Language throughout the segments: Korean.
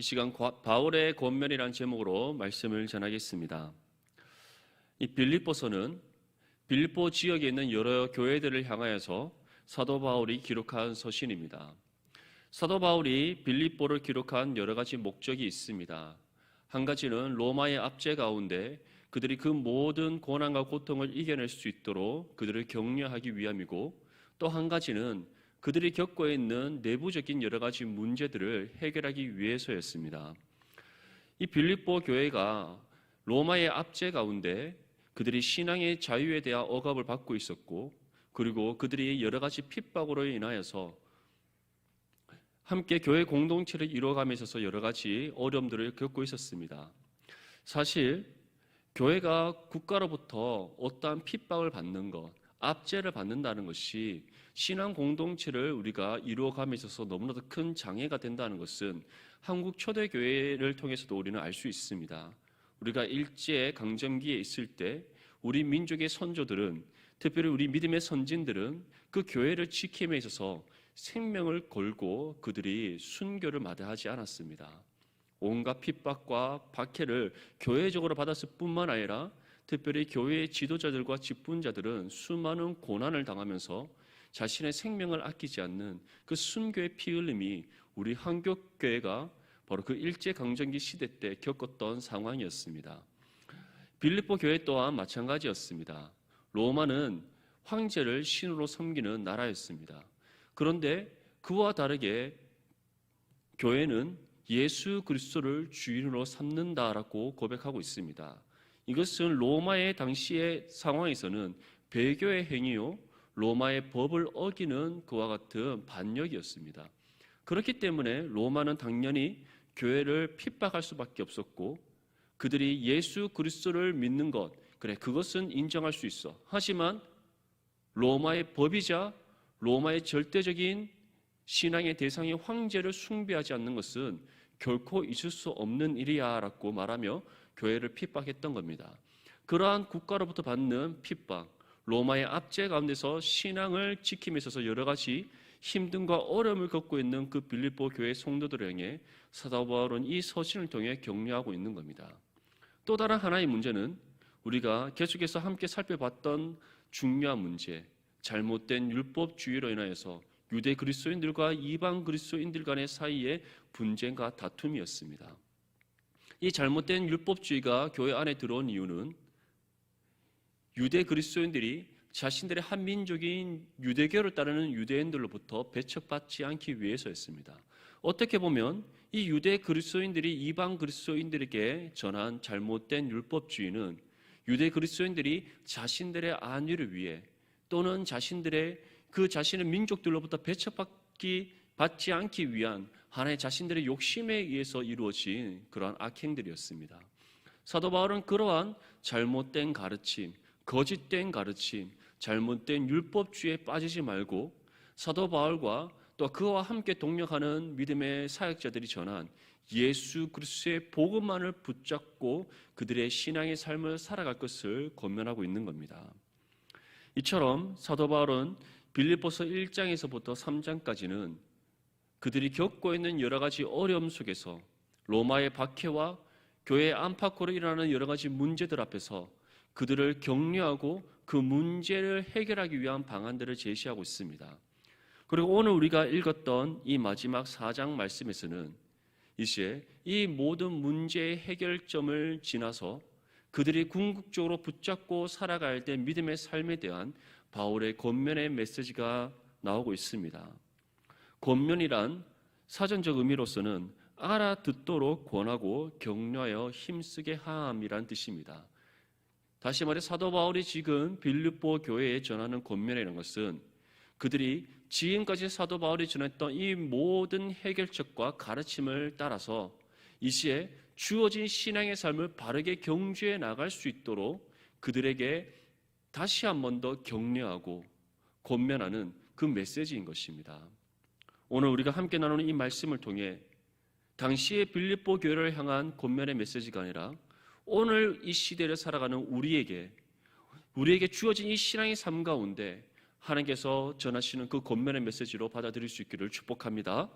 이 시간 과- 바울의 권면이라는 제목으로 말씀을 전하겠습니다. 이 빌립보서는 빌립보 지역에 있는 여러 교회들을 향하여서 사도 바울이 기록한 서신입니다. 사도 바울이 빌립보를 기록한 여러 가지 목적이 있습니다. 한 가지는 로마의 압제 가운데 그들이 그 모든 고난과 고통을 이겨낼 수 있도록 그들을 격려하기 위함이고 또 한 가지는 그들이 겪고 있는 내부적인 여러 가지 문제들을 해결하기 위해서였습니다. 이 빌립보 교회가 로마의 압제 가운데 그들이 신앙의 자유에 대한 억압을 받고 있었고 그리고 그들이 여러 가지 핍박으로 인하여서 함께 교회 공동체를 이루어감에 있어서 여러 가지 어려움들을 겪고 있었습니다. 사실 교회가 국가로부터 어떠한 핍박을 받는 것, 압제를 받는다는 것이 신앙 공동체를 우리가 이루어감에 있어서 너무나도 큰 장애가 된다는 것은 한국 초대 교회를 통해서도 우리는 알 수 있습니다. 우리가 일제 강점기에 있을 때 우리 민족의 선조들은 특별히 우리 믿음의 선진들은 그 교회를 지킴에 있어서 생명을 걸고 그들이 순교를 마다하지 않았습니다. 온갖 핍박과 박해를 교회적으로 받았을 뿐만 아니라 특별히 교회의 지도자들과 직분자들은 수많은 고난을 당하면서 자신의 생명을 아끼지 않는 그 순교의 피 흘림이 우리 한국 교회가 바로 그 일제 강점기 시대 때 겪었던 상황이었습니다. 빌립보 교회 또한 마찬가지였습니다. 로마는 황제를 신으로 섬기는 나라였습니다. 그런데 그와 다르게 교회는 예수 그리스도를 주인으로 삼는다라고 고백하고 있습니다. 이것은 로마의 당시의 상황에서는 배교의 행위요, 로마의 법을 어기는 그와 같은 반역이었습니다. 그렇기 때문에 로마는 당연히 교회를 핍박할 수밖에 없었고 그들이 예수 그리스도를 믿는 것, 그래 그것은 인정할 수 있어. 하지만 로마의 법이자 로마의 절대적인 신앙의 대상의 황제를 숭배하지 않는 것은 결코 있을 수 없는 일이야 라고 말하며 교회를 핍박했던 겁니다. 그러한 국가로부터 받는 핍박, 로마의 압제 가운데서 신앙을 지킴에 있어서 여러 가지 힘듦과 어려움을 겪고 있는 그 빌립보 교회 성도들을 향해 사도 바울은 이 서신을 통해 격려하고 있는 겁니다. 또 다른 하나의 문제는 우리가 계속해서 함께 살펴봤던 중요한 문제, 잘못된 율법주의로 인하여서 유대 그리스도인들과 이방 그리스도인들 간의 사이의 분쟁과 다툼이었습니다. 이 잘못된 율법주의가 교회 안에 들어온 이유는 유대 그리스도인들이 자신들의 한민족인 유대교를 따르는 유대인들로부터 배척받지 않기 위해서였습니다. 어떻게 보면 이 유대 그리스도인들이 이방 그리스도인들에게 전한 잘못된 율법주의는 유대 그리스도인들이 자신들의 안위를 위해 또는 자신들의 그 자신의 민족들로부터 배척받기 받지 않기 위한 하나의 자신들의 욕심에 의해서 이루어진 그러한 악행들이었습니다. 사도 바울은 그러한 잘못된 가르침, 거짓된 가르침, 잘못된 율법주의에 빠지지 말고 사도 바울과 또 그와 함께 동력하는 믿음의 사역자들이 전한 예수 그리스도의 복음만을 붙잡고 그들의 신앙의 삶을 살아갈 것을 권면하고 있는 겁니다. 이처럼 사도 바울은 빌립보서 1장에서부터 3장까지는 그들이 겪고 있는 여러 가지 어려움 속에서 로마의 박해와 교회 안팎으로 일어나는 여러 가지 문제들 앞에서 그들을 격려하고 그 문제를 해결하기 위한 방안들을 제시하고 있습니다. 그리고 오늘 우리가 읽었던 이 마지막 4장 말씀에서는 이제 이 모든 문제의 해결점을 지나서 그들이 궁극적으로 붙잡고 살아갈 때 믿음의 삶에 대한 바울의 권면의 메시지가 나오고 있습니다. 권면이란 사전적 의미로서는 알아듣도록 권하고 격려하여 힘쓰게 함이란 뜻입니다. 다시 말해 사도 바울이 지금 빌립보 교회에 전하는 권면이라는 것은 그들이 지금까지 사도 바울이 전했던 이 모든 해결책과 가르침을 따라서 이 시에 주어진 신앙의 삶을 바르게 경주해 나갈 수 있도록 그들에게 다시 한 번 더 격려하고 권면하는 그 메시지인 것입니다. 오늘 우리가 함께 나누는 이 말씀을 통해 당시의 빌립보 교회를 향한 권면의 메시지가 아니라 오늘 이 시대를 살아가는 우리에게 우리에게 주어진 이 신앙의 삶 가운데 하나님께서 전하시는 그 권면의 메시지로 받아들일 수 있기를 축복합니다.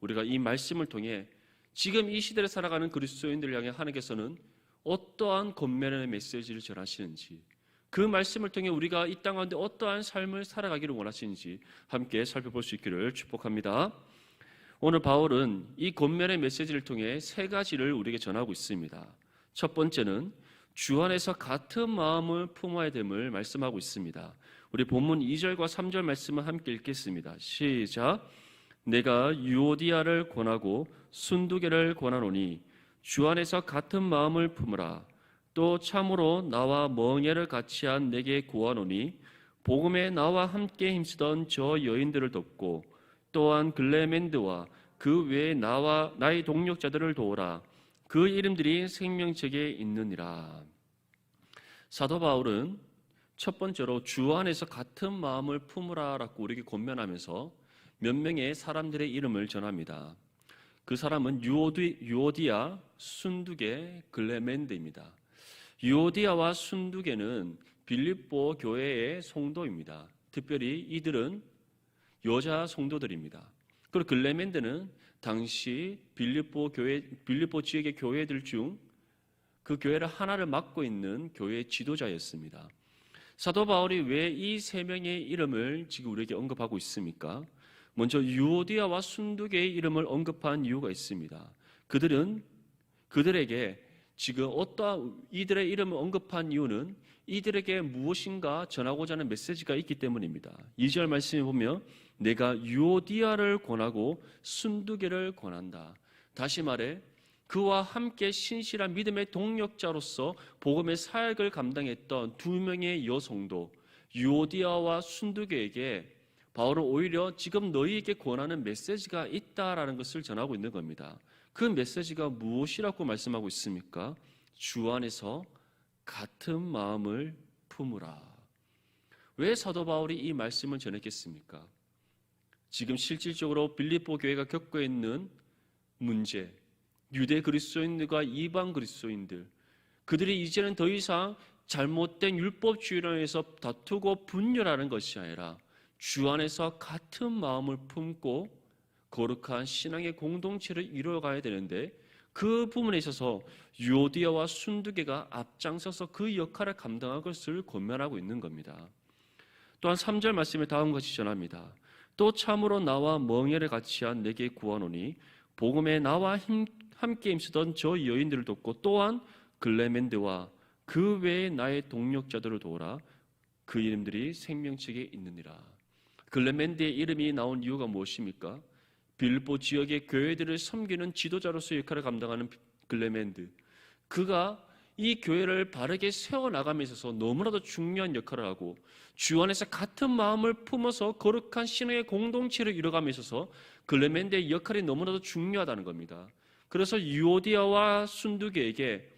우리가 이 말씀을 통해 지금 이 시대를 살아가는 그리스도인들을 향해 하나님께서는 어떠한 권면의 메시지를 전하시는지 그 말씀을 통해 우리가 이 땅 가운데 어떠한 삶을 살아가기를 원하시는지 함께 살펴볼 수 있기를 축복합니다. 오늘 바울은 이 권면의 메시지를 통해 세 가지를 우리에게 전하고 있습니다. 첫 번째는 주 안에서 같은 마음을 품어야 됨을 말씀하고 있습니다. 우리 본문 2절과 3절 말씀을 함께 읽겠습니다. 시작. 내가 유오디아를 권하고 순두개를 권하노니 주 안에서 같은 마음을 품으라. 또 참으로 나와 멍에를 같이 한 내게 구하노니 복음에 나와 함께 힘쓰던 저 여인들을 돕고 또한 글레멘드와 그 외에 나와 나의 동력자들을 도우라. 그 이름들이 생명책에 있느니라. 사도 바울은 첫 번째로 주 안에서 같은 마음을 품으라라고 우리에게 권면하면서 몇 명의 사람들의 이름을 전합니다. 그 사람은 유오디, 유오디아, 순두개, 글레멘드입니다. 유오디아와 순두개는 빌립보 교회의 성도입니다. 특별히 이들은 여자 성도들입니다. 그리고 글레멘드는 당시 빌립보 교회 빌립보 지역의 교회들 중 그 교회를 하나를 맡고 있는 교회 지도자였습니다. 사도 바울이 왜 이 세 명의 이름을 지금 우리에게 언급하고 있습니까? 먼저 유오디아와 순두개의 이름을 언급한 이유가 있습니다. 그들은 그들에게 지금 어떠한 이들의 이름을 언급한 이유는 이들에게 무엇인가 전하고자 하는 메시지가 있기 때문입니다. 2절 말씀에 보면 내가 유오디아를 권하고 순두개를 권한다. 다시 말해 그와 함께 신실한 믿음의 동력자로서 복음의 사역을 감당했던 두 명의 여성도 유오디아와 순두개에게 바울은 오히려 지금 너희에게 권하는 메시지가 있다라는 것을 전하고 있는 겁니다. 그 메시지가 무엇이라고 말씀하고 있습니까? 주 안에서 같은 마음을 품으라. 왜 사도 바울이 이 말씀을 전했겠습니까? 지금 실질적으로 빌립보 교회가 겪고 있는 문제, 유대 그리스도인들과 이방 그리스도인들, 그들이 이제는 더 이상 잘못된 율법주의로 해서 다투고 분열하는 것이 아니라 주 안에서 같은 마음을 품고 거룩한 신앙의 공동체를 이루어가야 되는데 그 부분에 있어서 유오디아와 순두개가 앞장서서 그 역할을 감당할 것을 권면하고 있는 겁니다. 또한 3절 말씀에 다음 것이 전합니다. 또 참으로 나와 멍에를 같이 한 내게 구하노니 복음에 나와 힘, 함께 힘쓰던 저 여인들을 돕고 또한 글레멘드와 그 외에 나의 동력자들을 도우라 그 이름들이 생명책에 있느니라. 글레멘드의 이름이 나온 이유가 무엇입니까? 빌보 지역의 교회들을 섬기는 지도자로서 역할을 감당하는 글레멘드. 그가 이 교회를 바르게 세워나감에 있어서 너무나도 중요한 역할을 하고 주 안에서 같은 마음을 품어서 거룩한 신앙의 공동체를 이뤄감에 있어서 글레멘드의 역할이 너무나도 중요하다는 겁니다. 그래서 유오디아와 순두개에게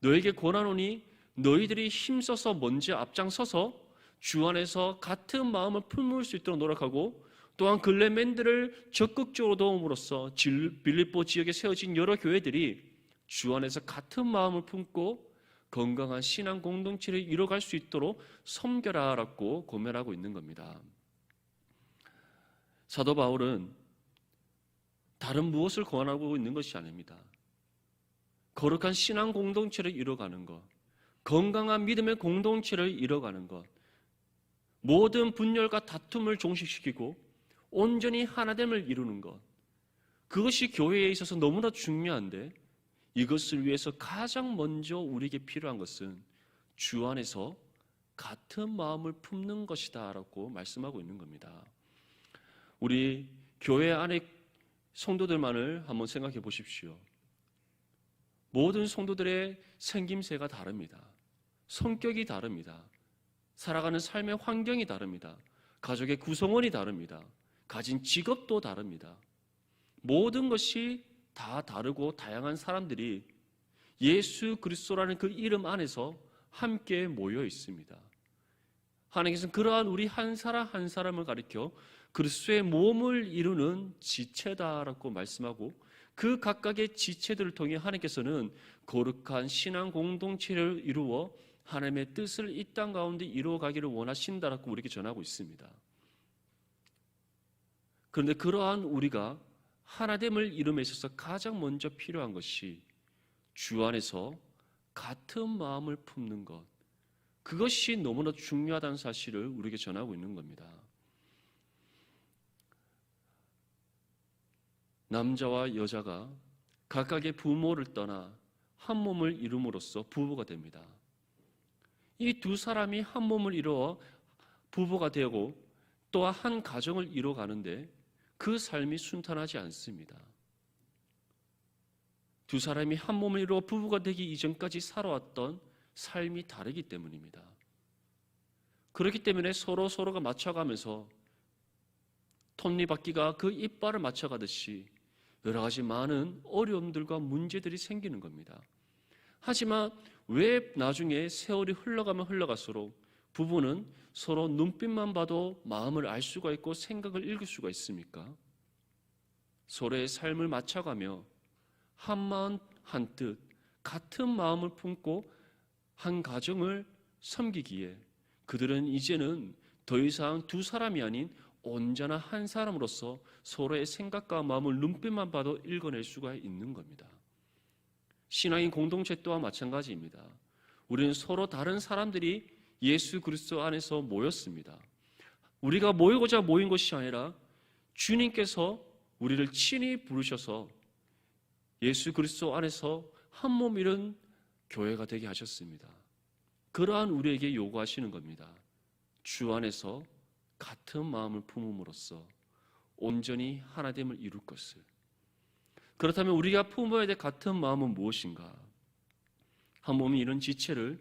너에게 권하노니 너희들이 힘써서 먼저 앞장서서 주 안에서 같은 마음을 품을 수 있도록 노력하고 또한 글레멘드를 적극적으로 도움으로써 빌립보 지역에 세워진 여러 교회들이 주 안에서 같은 마음을 품고 건강한 신앙 공동체를 이뤄갈 수 있도록 섬겨라라고 고면하고 있는 겁니다. 사도 바울은 다른 무엇을 권하고 있는 것이 아닙니다. 거룩한 신앙 공동체를 이뤄가는 것, 건강한 믿음의 공동체를 이뤄가는 것, 모든 분열과 다툼을 종식시키고 온전히 하나됨을 이루는 것, 그것이 교회에 있어서 너무나 중요한데 이것을 위해서 가장 먼저 우리에게 필요한 것은 주 안에서 같은 마음을 품는 것이다라고 말씀하고 있는 겁니다. 우리 교회 안에 성도들만을 한번 생각해 보십시오. 모든 성도들의 생김새가 다릅니다. 성격이 다릅니다. 살아가는 삶의 환경이 다릅니다. 가족의 구성원이 다릅니다. 가진 직업도 다릅니다. 모든 것이 다 다르고 다양한 사람들이 예수 그리스도라는 그 이름 안에서 함께 모여 있습니다. 하나님께서는 그러한 우리 한 사람 한 사람을 가리켜 그리스도의 몸을 이루는 지체다라고 말씀하고 그 각각의 지체들을 통해 하나님께서는 거룩한 신앙 공동체를 이루어 하나님의 뜻을 이 땅 가운데 이루어 가기를 원하신다라고 우리에게 전하고 있습니다. 그런데 그러한 우리가 하나됨을 이름에 있어서 가장 먼저 필요한 것이 주 안에서 같은 마음을 품는 것. 그것이 너무나 중요하다는 사실을 우리에게 전하고 있는 겁니다. 남자와 여자가 각각의 부모를 떠나 한 몸을 이룸으로써 부부가 됩니다. 이 두 사람이 한 몸을 이루어 부부가 되고 또한 가정을 이루어 가는데 그 삶이 순탄하지 않습니다. 두 사람이 한 이루어 부부가 되기 이전까지 살아왔던 삶이 다르기 때문입니다. 그렇기 때문에 서로 서로가 맞춰가면서 톱니바퀴가 그 이빨을 맞춰가듯이 여러 가지 많은 어려움들과 문제들이 생기는 겁니다. 하지만 왜 나중에 세월이 흘러가면 흘러갈수록 부부는 서로 눈빛만 봐도 마음을 알 수가 있고 생각을 읽을 수가 있습니까? 서로의 삶을 맞춰가며 한 마음 한 뜻, 같은 마음을 품고 한 가정을 섬기기에 그들은 이제는 더 이상 두 사람이 아닌 온전한 한 사람으로서 서로의 생각과 마음을 눈빛만 봐도 읽어낼 수가 있는 겁니다. 신앙인 공동체 또한 마찬가지입니다. 우리는 서로 다른 사람들이 예수 그리스도 안에서 모였습니다. 우리가 모이고자 모인 것이 아니라 주님께서 우리를 친히 부르셔서 예수 그리스도 안에서 한 몸 이룬 교회가 되게 하셨습니다. 그러한 우리에게 요구하시는 겁니다. 주 안에서 같은 마음을 품음으로써 온전히 하나됨을 이룰 것을. 그렇다면 우리가 품어야 될 같은 마음은 무엇인가? 한 몸이 이런 지체를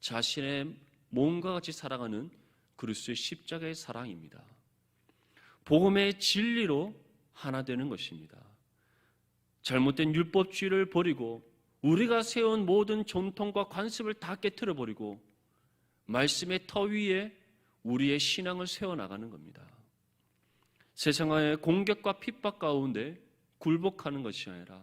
자신의 몸과 같이 사랑하는 그리스도의 십자가의 사랑입니다. 복음의 진리로 하나 되는 것입니다. 잘못된 율법주의를 버리고 우리가 세운 모든 전통과 관습을 다 깨뜨려 버리고 말씀의 터 위에 우리의 신앙을 세워 나가는 겁니다. 세상의 공격과 핍박 가운데 굴복하는 것이 아니라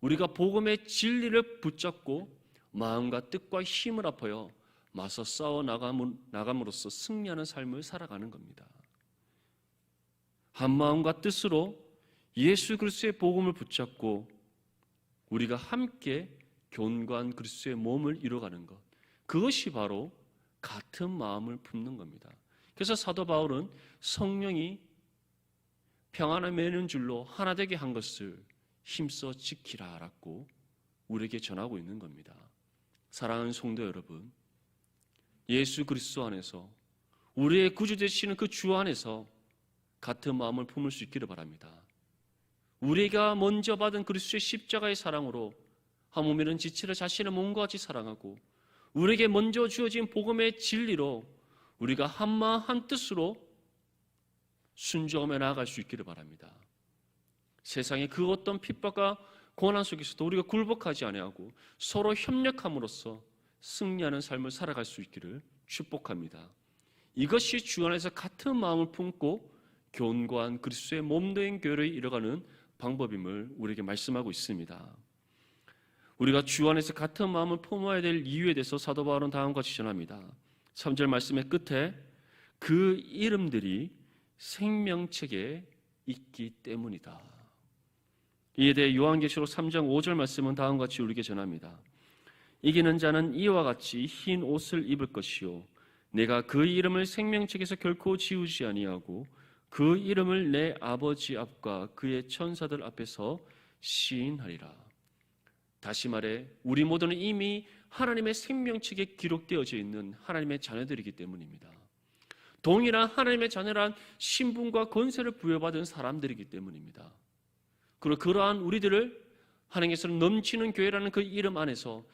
우리가 복음의 진리를 붙잡고 마음과 뜻과 힘을 합하여 맞서 싸워 나감으로써 승리하는 삶을 살아가는 겁니다. 한 마음과 뜻으로 예수 그리스도의 복음을 붙잡고 우리가 함께 교관 그리스도의 몸을 이루어가는 것. 그것이 바로 같은 마음을 품는 겁니다. 그래서 사도 바울은 성령이 평안을 매는 줄로 하나 되게 한 것을 힘써 지키라라고 우리에게 전하고 있는 겁니다. 사랑하는 성도 여러분, 예수 그리스도 안에서 우리의 구주 되시는 그 주 안에서 같은 마음을 품을 수 있기를 바랍니다. 우리가 먼저 받은 그리스도의 십자가의 사랑으로 한 몸에는 지체를 자신의 몸과 같이 사랑하고 우리에게 먼저 주어진 복음의 진리로 우리가 한 마음 한 뜻으로 순종하며 나아갈 수 있기를 바랍니다. 세상의 그 어떤 핍박과 고난 속에서도 우리가 굴복하지 아니하고 서로 협력함으로써 승리하는 삶을 살아갈 수 있기를 축복합니다. 이것이 주 안에서 같은 마음을 품고 견고한 그리스도의 몸된 교회를 이뤄가는 방법임을 우리에게 말씀하고 있습니다. 우리가 주 안에서 같은 마음을 품어야 될 이유에 대해서 사도 바울은 다음과 같이 전합니다. 3절 말씀의 끝에 그 이름들이 생명책에 있기 때문이다. 이에 대해 요한계시록 3장 5절 말씀은 다음과 같이 우리에게 전합니다. 이기는 자는 이와 같이 흰 옷을 입을 것이요 내가 그 이름을 생명책에서 결코 지우지 아니하고 그 이름을 내 아버지 앞과 그의 천사들 앞에서 시인하리라. 다시 말해 우리 모두는 이미 하나님의 생명책에 기록되어져 있는 하나님의 자녀들이기 때문입니다. 동일한 하나님의 자녀란 신분과 권세를 부여받은 사람들이기 때문입니다. 그러한 우리들을 하나님께서는 넘치는 교회라는 그 이름 안에서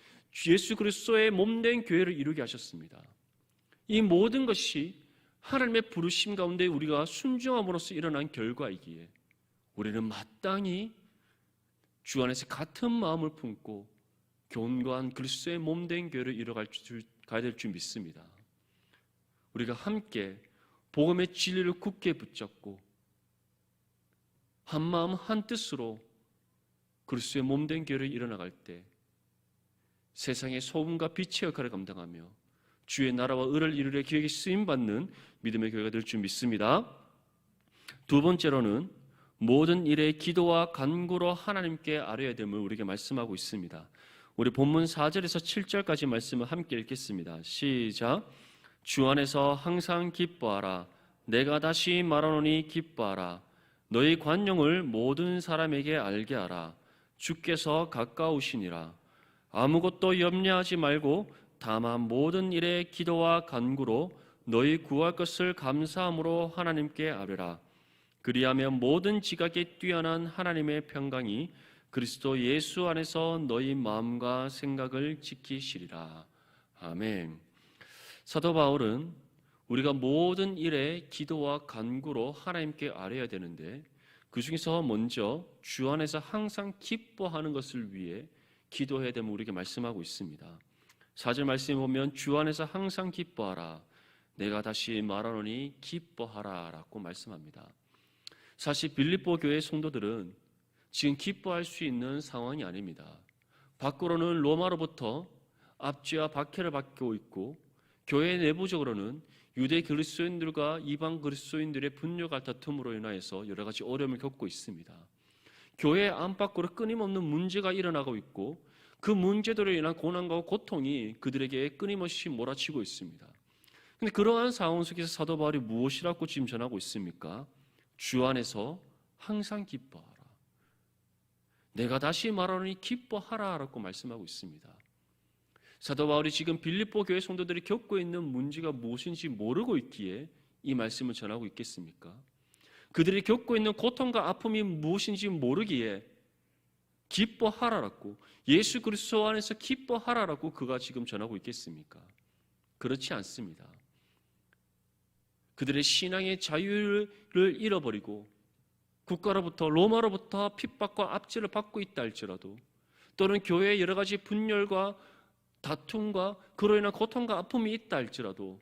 예수 그리스도의 몸된 교회를 이루게 하셨습니다. 이 모든 것이 하나님의 부르심 가운데 우리가 순종함으로써 일어난 결과이기에 우리는 마땅히 주 안에서 같은 마음을 품고 견고한 그리스도의 몸된 교회를 이뤄갈 줄 가야 될 줄 믿습니다. 우리가 함께 복음의 진리를 굳게 붙잡고 한 마음 한 뜻으로 그리스도의 몸된 교회를 일어나갈 때 세상의 소금과 빛의 역할을 감당하며 주의 나라와 의를 이루려 기획에 쓰임 받는 믿음의 교회가 될 줄 믿습니다. 두 번째로는 모든 일에 기도와 간구로 하나님께 아뢰어야 됨을 우리에게 말씀하고 있습니다. 우리 본문 4절에서 7절까지 말씀을 함께 읽겠습니다. 시작. 주 안에서 항상 기뻐하라. 내가 다시 말하노니 기뻐하라. 너희 관용을 모든 사람에게 알게 하라. 주께서 가까우시니라. 아무것도 염려하지 말고 다만 모든 일에 기도와 간구로 너희 구할 것을 감사함으로 하나님께 아뢰라. 그리하면 모든 지각에 뛰어난 하나님의 평강이 그리스도 예수 안에서 너희 마음과 생각을 지키시리라. 아멘. 사도 바울은 우리가 모든 일에 기도와 간구로 하나님께 아뢰야 되는데 그 중에서 먼저 주 안에서 항상 기뻐하는 것을 위해 기도해야 됨을 우리에게 말씀하고 있습니다. 사절 말씀에 보면 주 안에서 항상 기뻐하라. 내가 다시 말하노니 기뻐하라라고 말씀합니다. 사실 빌립보 교회 성도들은 지금 기뻐할 수 있는 상황이 아닙니다. 밖으로는 로마로부터 압제와 박해를 받고 있고 교회 내부적으로는 유대 그리스도인들과 이방 그리스도인들의 분열과 다툼으로 인하여서 여러 가지 어려움을 겪고 있습니다. 교회 안팎으로 끊임없는 문제가 일어나고 있고 그 문제들로 인한 고난과 고통이 그들에게 끊임없이 몰아치고 있습니다. 근데 그러한 상황 속에서 사도 바울이 무엇이라고 지금 전하고 있습니까? 주 안에서 항상 기뻐하라. 내가 다시 말하노니 기뻐하라라고 말씀하고 있습니다. 사도 바울이 지금 빌립보 교회 성도들이 겪고 있는 문제가 무엇인지 모르고 있기에 이 말씀을 전하고 있겠습니까? 그들이 겪고 있는 고통과 아픔이 무엇인지 모르기에 기뻐하라라고 예수 그리스도 안에서 기뻐하라라고 그가 지금 전하고 있겠습니까? 그렇지 않습니다. 그들의 신앙의 자유를 잃어버리고 국가로부터 로마로부터 핍박과 압제를 받고 있다 할지라도 또는 교회의 여러 가지 분열과 다툼과 그로 인한 고통과 아픔이 있다 할지라도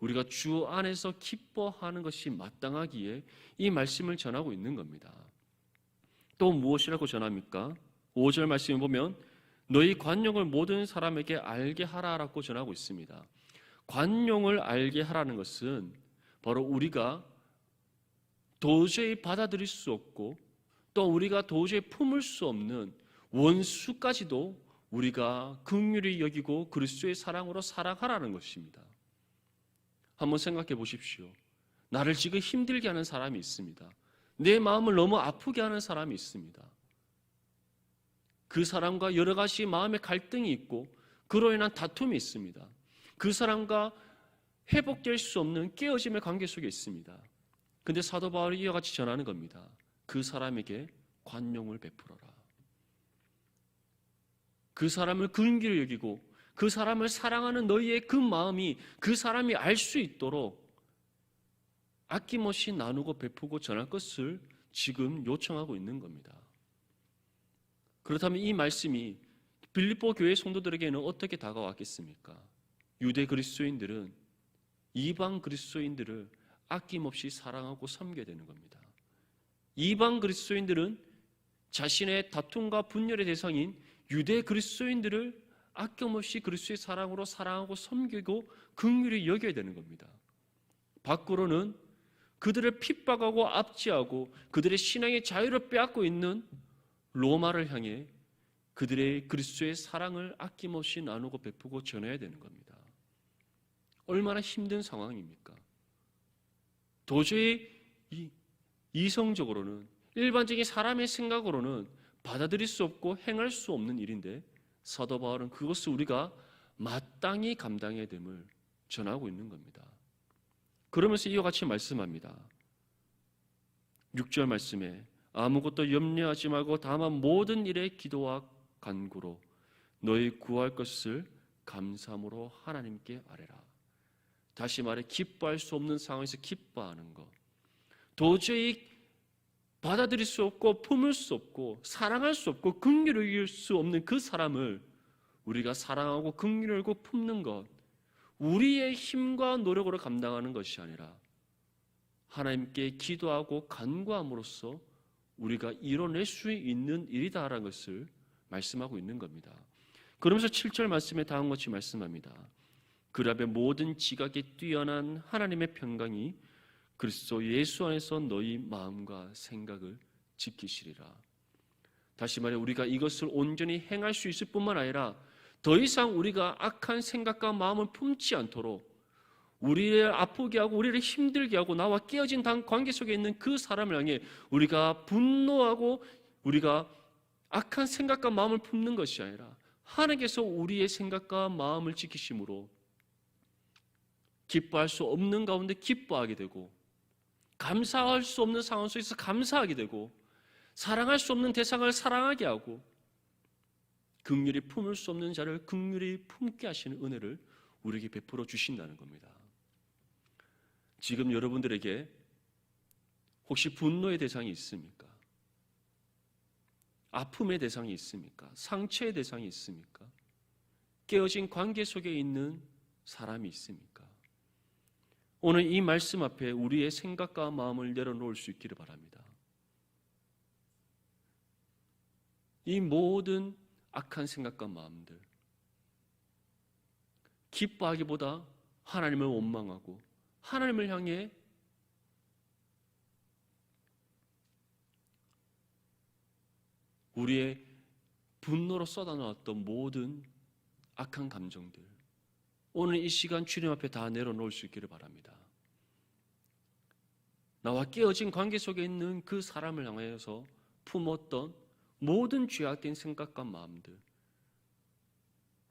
우리가 주 안에서 기뻐하는 것이 마땅하기에 이 말씀을 전하고 있는 겁니다. 또 무엇이라고 전합니까? 5절 말씀을 보면 너희 관용을 모든 사람에게 알게 하라라고 전하고 있습니다. 관용을 알게 하라는 것은 바로 우리가 도저히 받아들일 수 없고 또 우리가 도저히 품을 수 없는 원수까지도 우리가 긍휼히 여기고 그리스도의 사랑으로 사랑하라는 것입니다. 한번 생각해 보십시오. 나를 지금 힘들게 하는 사람이 있습니다. 내 마음을 너무 아프게 하는 사람이 있습니다. 그 사람과 여러 가지 마음의 갈등이 있고 그로 인한 다툼이 있습니다. 그 사람과 회복될 수 없는 깨어짐의 관계 속에 있습니다. 근데 사도 바울이 이와 같이 전하는 겁니다. 그 사람에게 관용을 베풀어라. 그 사람을 근기를 여기고 그 사람을 사랑하는 너희의 그 마음이 그 사람이 알 수 있도록 아낌없이 나누고 베푸고 전할 것을 지금 요청하고 있는 겁니다. 그렇다면 이 말씀이 빌립보 교회 성도들에게는 어떻게 다가왔겠습니까? 유대 그리스도인들은 이방 그리스도인들을 아낌없이 사랑하고 섬겨야 되는 겁니다. 이방 그리스도인들은 자신의 다툼과 분열의 대상인 유대 그리스도인들을 아낌없이 그리스도의 사랑으로 사랑하고 섬기고 긍휼히 여겨야 되는 겁니다. 밖으로는 그들을 핍박하고 압제하고 그들의 신앙의 자유를 빼앗고 있는 로마를 향해 그들의 그리스도의 사랑을 아낌없이 나누고 베푸고 전해야 되는 겁니다. 얼마나 힘든 상황입니까? 도저히 이성적으로는 일반적인 사람의 생각으로는 받아들일 수 없고 행할 수 없는 일인데 사도 바울은 그것을 우리가 마땅히 감당해야 됨을 전하고 있는 겁니다. 그러면서 이와 같이 말씀합니다. 6절 말씀에 아무것도 염려하지 말고 다만 모든 일에 기도와 간구로 너희 구할 것을 감사함으로 하나님께 아뢰라. 다시 말해 기뻐할 수 없는 상황에서 기뻐하는 것. 도저히 받아들일 수 없고 품을 수 없고 사랑할 수 없고 긍휼을 이길 수 없는 그 사람을 우리가 사랑하고 긍휼을 고 품는 것 우리의 힘과 노력으로 감당하는 것이 아니라 하나님께 기도하고 간구함으로써 우리가 이뤄낼 수 있는 일이다라는 것을 말씀하고 있는 겁니다. 그러면서 7절 말씀에 다음 같이 말씀합니다. 그라면 모든 지각에 뛰어난 하나님의 평강이 그리스도 예수 안에서 너희 마음과 생각을 지키시리라. 다시 말해 우리가 이것을 온전히 행할 수 있을 뿐만 아니라 더 이상 우리가 악한 생각과 마음을 품지 않도록 우리를 아프게 하고 우리를 힘들게 하고 나와 깨어진 단 관계 속에 있는 그 사람을 향해 우리가 분노하고 우리가 악한 생각과 마음을 품는 것이 아니라 하나님께서 우리의 생각과 마음을 지키심으로 기뻐할 수 없는 가운데 기뻐하게 되고 감사할 수 없는 상황 속에서 감사하게 되고 사랑할 수 없는 대상을 사랑하게 하고 극률이 품을 수 없는 자를 극률이 품게 하시는 은혜를 우리에게 베풀어 주신다는 겁니다. 지금 여러분들에게 혹시 분노의 대상이 있습니까? 아픔의 대상이 있습니까? 상처의 대상이 있습니까? 깨어진 관계 속에 있는 사람이 있습니까? 오늘 이 말씀 앞에 우리의 생각과 마음을 내려놓을 수 있기를 바랍니다. 이 모든 악한 생각과 마음들, 기뻐하기보다 하나님을 원망하고 하나님을 향해 우리의 분노로 쏟아놓았던 모든 악한 감정들, 오늘 이 시간 주님 앞에 다 내려놓을 수 있기를 바랍니다. 나와 깨어진 관계 속에 있는 그 사람을 향하여서 품었던 모든 죄악된 생각과 마음들,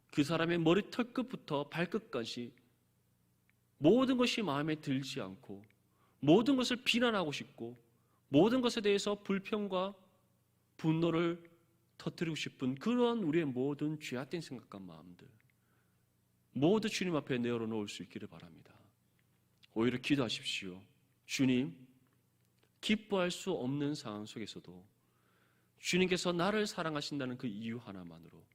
그 사람의 머리털 끝부터 발끝까지 모든 것이 마음에 들지 않고 모든 것을 비난하고 싶고 모든 것에 대해서 불평과 분노를 터뜨리고 싶은 그런 우리의 모든 죄악된 생각과 마음들 모두 주님 앞에 내어놓을 수 있기를 바랍니다. 오히려 기도하십시오. 주님, 기뻐할 수 없는 상황 속에서도 주님께서 나를 사랑하신다는 그 이유 하나만으로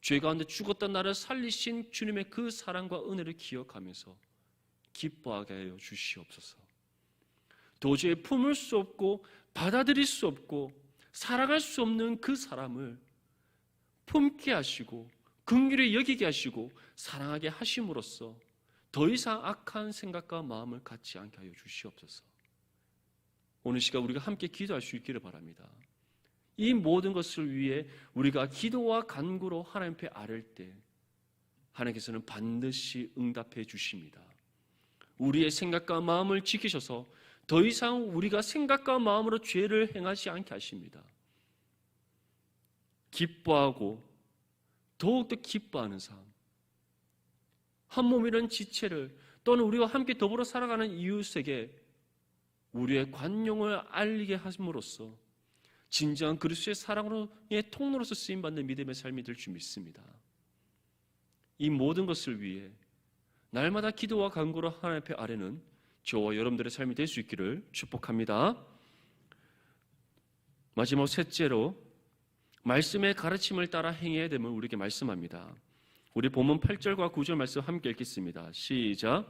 죄 가운데 죽었던 나를 살리신 주님의 그 사랑과 은혜를 기억하면서 기뻐하게 하여 주시옵소서. 도저히 품을 수 없고 받아들일 수 없고 살아갈 수 없는 그 사람을 품게 하시고 긍휼히 여기게 하시고 사랑하게 하심으로써 더 이상 악한 생각과 마음을 갖지 않게 하여 주시옵소서. 오늘 시간 우리가 함께 기도할 수 있기를 바랍니다. 이 모든 것을 위해 우리가 기도와 간구로 하나님 앞에 아를 때 하나님께서는 반드시 응답해 주십니다. 우리의 생각과 마음을 지키셔서 더 이상 우리가 생각과 마음으로 죄를 행하지 않게 하십니다. 기뻐하고 더욱더 기뻐하는 삶. 한 몸이라는 지체를 또는 우리와 함께 더불어 살아가는 이웃에게 우리의 관용을 알리게 함으로써 진정한 그리스도의 사랑으로의 통로로서 쓰임 받는 믿음의 삶이 될 줄 믿습니다. 이 모든 것을 위해 날마다 기도와 간구로 하나님 앞에 아뢰는 저와 여러분들의 삶이 될 수 있기를 축복합니다. 마지막 셋째로 말씀의 가르침을 따라 행해야 됨을 우리에게 말씀합니다. 우리 본문 8절과 9절 말씀 함께 읽겠습니다. 시작.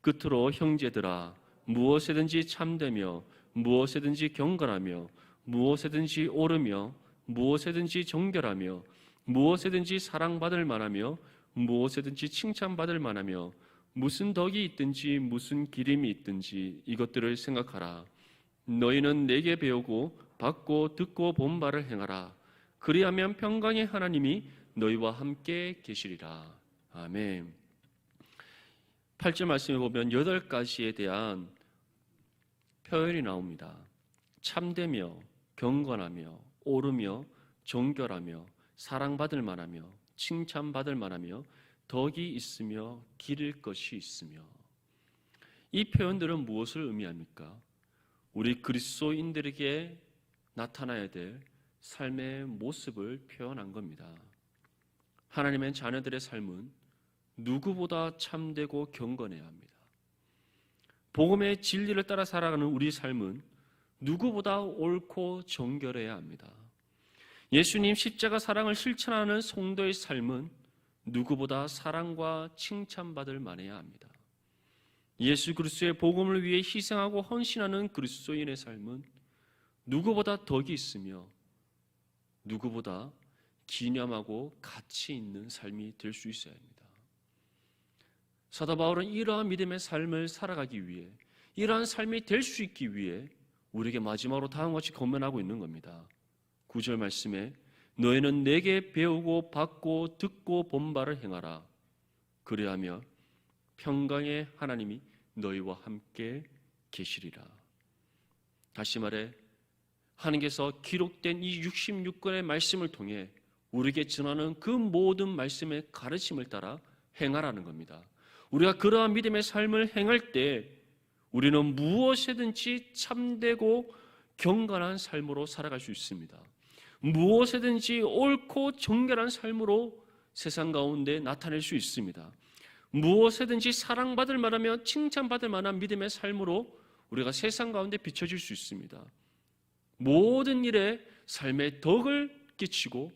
끝으로 형제들아 무엇이든지 참되며 무엇이든지 경건하며 무엇이든지 옳으며 무엇이든지 정결하며 무엇이든지 사랑받을 만하며 무엇이든지 칭찬받을 만하며 무슨 덕이 있든지 무슨 기림이 있든지 이것들을 생각하라. 너희는 내게 배우고 받고 듣고 본 바를 행하라. 그리하면 평강의 하나님이 너희와 함께 계시리라. 아멘. 8절 말씀에 보면 여덟 가지에 대한 표현이 나옵니다. 참되며 경건하며 옳으며 정결하며 사랑받을 만하며 칭찬받을 만하며 덕이 있으며 기를 것이 있으며 이 표현들은 무엇을 의미합니까? 우리 그리스도인들에게 나타나야 될 삶의 모습을 표현한 겁니다. 하나님의 자녀들의 삶은 누구보다 참되고 경건해야 합니다. 복음의 진리를 따라 살아가는 우리 삶은 누구보다 옳고 정결해야 합니다. 예수님 십자가 사랑을 실천하는 성도의 삶은 누구보다 사랑과 칭찬받을 만해야 합니다. 예수 그리스도의 복음을 위해 희생하고 헌신하는 그리스도인의 삶은 누구보다 덕이 있으며 누구보다 기념하고 가치 있는 삶이 될 수 있어야 합니다. 사도 바울은 이러한 믿음의 삶을 살아가기 위해 이러한 삶이 될 수 있기 위해 우리에게 마지막으로 다음과 같이 권면하고 있는 겁니다. 구절 말씀에 너희는 내게 배우고 받고 듣고 본 바를 행하라. 그리하며 평강의 하나님이 너희와 함께 계시리라. 다시 말해 하나님께서 기록된 이 66권의 말씀을 통해 우리에게 전하는 그 모든 말씀의 가르침을 따라 행하라는 겁니다. 우리가 그러한 믿음의 삶을 행할 때 우리는 무엇이든지 참되고 경건한 삶으로 살아갈 수 있습니다. 무엇이든지 옳고 정결한 삶으로 세상 가운데 나타낼 수 있습니다. 무엇이든지 사랑받을 만하며 칭찬받을 만한 믿음의 삶으로 우리가 세상 가운데 비춰질 수 있습니다. 모든 일에 삶의 덕을 끼치고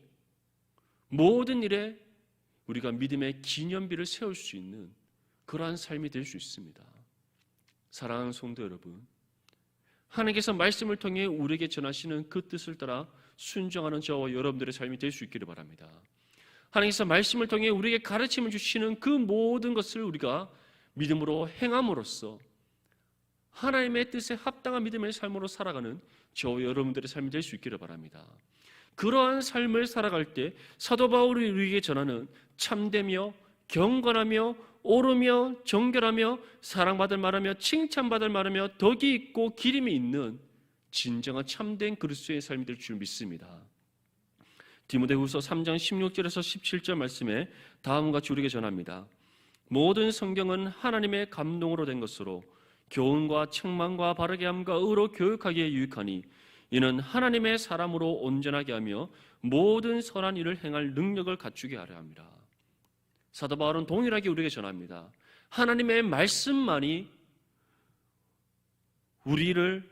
모든 일에 우리가 믿음의 기념비를 세울 수 있는 그러한 삶이 될 수 있습니다. 사랑하는 성도 여러분, 하나님께서 말씀을 통해 우리에게 전하시는 그 뜻을 따라 순종하는 저와 여러분들의 삶이 될 수 있기를 바랍니다. 하나님께서 말씀을 통해 우리에게 가르침을 주시는 그 모든 것을 우리가 믿음으로 행함으로써 하나님의 뜻에 합당한 믿음의 삶으로 살아가는 저와 여러분들의 삶이 될 수 있기를 바랍니다. 그러한 삶을 살아갈 때 사도 바울이 우리에게 전하는 참되며 경건하며 오르며 정결하며 사랑받을 말하며 칭찬받을 말하며 덕이 있고 기림이 있는 진정한 참된 그리스도의 삶이 될 줄 믿습니다. 디모데후서 3장 16절에서 17절 말씀에 다음과 우리에게 전합니다. 모든 성경은 하나님의 감동으로 된 것으로 교훈과 책망과 바르게 함과 의로 교육하기에 유익하니 이는 하나님의 사람으로 온전하게 하며 모든 선한 일을 행할 능력을 갖추게 하려 합니다. 사도 바울은 동일하게 우리에게 전합니다. 하나님의 말씀만이 우리를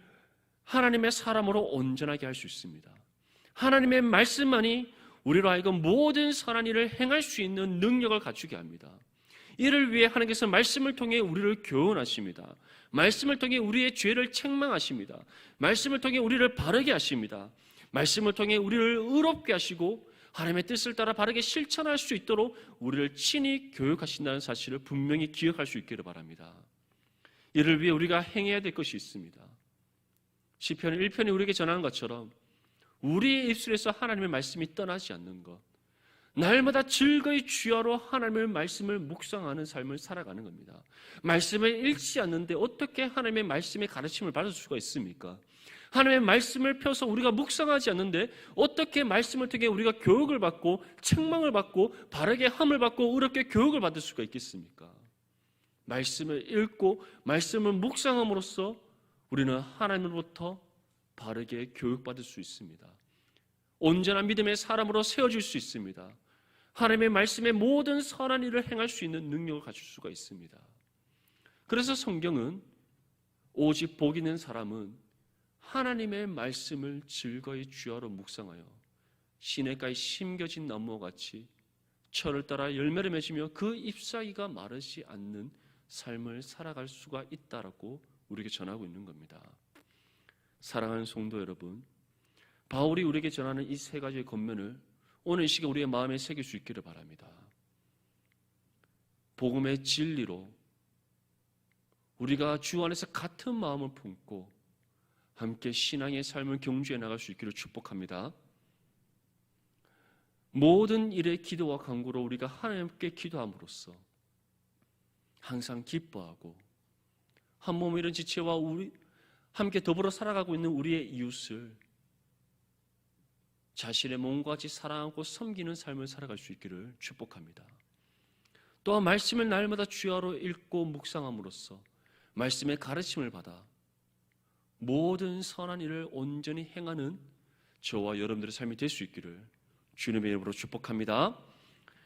하나님의 사람으로 온전하게 할 수 있습니다. 하나님의 말씀만이 우리로 하여금 모든 선한 일을 행할 수 있는 능력을 갖추게 합니다. 이를 위해 하나님께서 말씀을 통해 우리를 교훈하십니다. 말씀을 통해 우리의 죄를 책망하십니다. 말씀을 통해 우리를 바르게 하십니다. 말씀을 통해 우리를 의롭게 하시고 하나님의 뜻을 따라 바르게 실천할 수 있도록 우리를 친히 교육하신다는 사실을 분명히 기억할 수 있기를 바랍니다. 이를 위해 우리가 행해야 될 것이 있습니다. 시편 1편이 우리에게 전하는 것처럼 우리의 입술에서 하나님의 말씀이 떠나지 않는 것. 날마다 즐거이 주야로 하나님의 말씀을 묵상하는 삶을 살아가는 겁니다. 말씀을 읽지 않는데 어떻게 하나님의 말씀의 가르침을 받을 수가 있습니까? 하나님의 말씀을 펴서 우리가 묵상하지 않는데 어떻게 말씀을 통해 우리가 교육을 받고 책망을 받고 바르게 함을 받고 의롭게 교육을 받을 수가 있겠습니까? 말씀을 읽고 말씀을 묵상함으로써 우리는 하나님으로부터 바르게 교육받을 수 있습니다. 온전한 믿음의 사람으로 세워질 수 있습니다. 하나님의 말씀에 모든 선한 일을 행할 수 있는 능력을 갖출 수가 있습니다. 그래서 성경은 오직 복 있는 사람은 하나님의 말씀을 즐거이 주야로 묵상하여 시냇가에 심겨진 나무와 같이 철을 따라 열매를 맺으며 그 잎사귀가 마르지 않는 삶을 살아갈 수가 있다라고 우리에게 전하고 있는 겁니다. 사랑하는 성도 여러분, 바울이 우리에게 전하는 이 세 가지의 권면을 오늘 이 시간 우리의 마음에 새길 수 있기를 바랍니다. 복음의 진리로 우리가 주 안에서 같은 마음을 품고 함께 신앙의 삶을 경주해 나갈 수 있기를 축복합니다. 모든 일의 기도와 간구로 우리가 하나님께 기도함으로써 항상 기뻐하고 한 몸 이런 지체와 우리 함께 더불어 살아가고 있는 우리의 이웃을 자신의 몸과 같이 사랑하고 섬기는 삶을 살아갈 수 있기를 축복합니다. 또한 말씀을 날마다 주야로 읽고 묵상함으로써 말씀의 가르침을 받아 모든 선한 일을 온전히 행하는 저와 여러분들의 삶이 될 수 있기를 주님의 이름으로 축복합니다.